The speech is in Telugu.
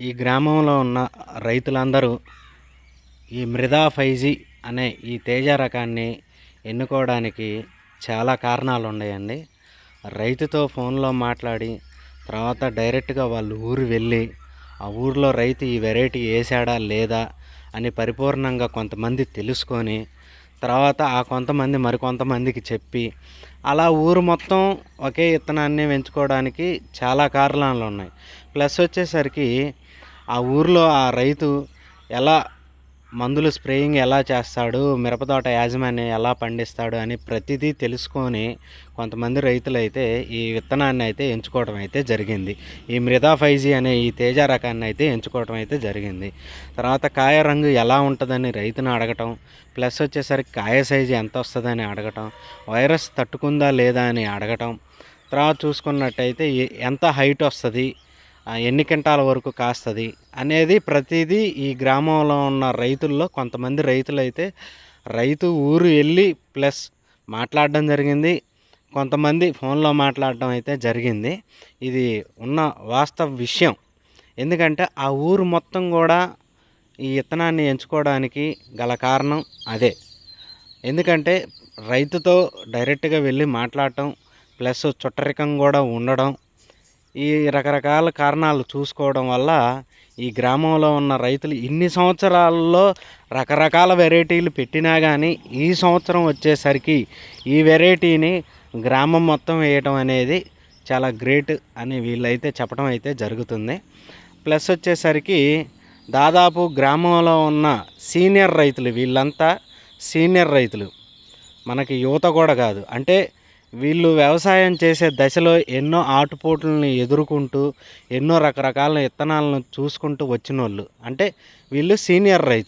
ఈ గ్రామంలో ఉన్న రైతులందరూ ఈ మృదా ఫైజీ అనే ఈ తేజ రకాన్ని ఎన్నుకోవడానికి చాలా కారణాలు ఉన్నాయండి. రైతుతో ఫోన్లో మాట్లాడి తర్వాత డైరెక్ట్గా వాళ్ళ ఊరు వెళ్ళి ఆ ఊరిలో రైతు ఈ వెరైటీ వేసాడా లేదా అని పరిపూర్ణంగా కొంతమంది తెలుసుకొని తర్వాత ఆ కొంతమంది మరికొంతమందికి చెప్పి అలా ఊరు మొత్తం ఒకే విత్తనాన్ని పెంచుకోవడానికి చాలా కారణాలు ఉన్నాయి. ప్లస్ వచ్చేసరికి ఆ ఊరిలో ఆ రైతు ఎలా మందులు స్ప్రేయింగ్ ఎలా చేస్తాడు మిరపతోట యాజమాన్యం ఎలా పండిస్తాడు అని ప్రతిదీ తెలుసుకొని కొంతమంది రైతులు అయితే ఈ విత్తనాన్ని అయితే ఎంచుకోవడం అయితే జరిగింది. ఈ మృదా ఫైజీ అనే ఈ తేజ రకాన్ని అయితే ఎంచుకోవడం అయితే జరిగింది. తర్వాత కాయ రంగు ఎలా ఉంటుందని రైతును అడగటం ప్లస్ వచ్చేసరికి కాయ సైజు ఎంత వస్తుందని అడగటం వైరస్ తట్టుకుందా లేదా అని అడగటం తర్వాత చూసుకున్నట్టయితే ఎంత హైట్ వస్తుంది ఎన్ని క్వింటాల వరకు కాస్తుంది అనేది ప్రతిదీ ఈ గ్రామంలో ఉన్న రైతుల్లో కొంతమంది రైతులు అయితే రైతు ఊరు వెళ్ళి ప్లస్ మాట్లాడడం జరిగింది. కొంతమంది ఫోన్లో మాట్లాడడం అయితే జరిగింది. ఇది ఉన్న వాస్తవ విషయం. ఎందుకంటే ఆ ఊరు మొత్తం కూడా ఈ విత్తనాన్ని ఎంచుకోవడానికి గల కారణం అదే. ఎందుకంటే రైతుతో డైరెక్ట్గా వెళ్ళి మాట్లాడటం ప్లస్ చుట్టరికం కూడా ఉండడం ఈ రకరకాల కారణాలు చూసుకోవడం వల్ల ఈ గ్రామంలో ఉన్న రైతులు ఇన్ని సంవత్సరాల్లో రకరకాల వెరైటీలు పెట్టినా కానీ ఈ సంవత్సరం వచ్చేసరికి ఈ వెరైటీని గ్రామం మొత్తం వేయటం అనేది చాలా గ్రేట్ అని వీళ్ళైతే చెప్పడం అయితే జరుగుతుంది. ప్లస్ వచ్చేసరికి దాదాపు గ్రామంలో ఉన్న సీనియర్ రైతులు వీళ్ళంతా సీనియర్ రైతులు. మనకి యువత కూడా కాదు. అంటే వీళ్ళు వ్యవసాయం చేసే దశలో ఎన్నో ఆటుపోట్లని ఎదుర్కొంటూ ఎన్నో రకరకాల విత్తనాలను చూసుకుంటూ వచ్చిన వాళ్ళు అంటే వీళ్ళు సీనియర్ రైతులు.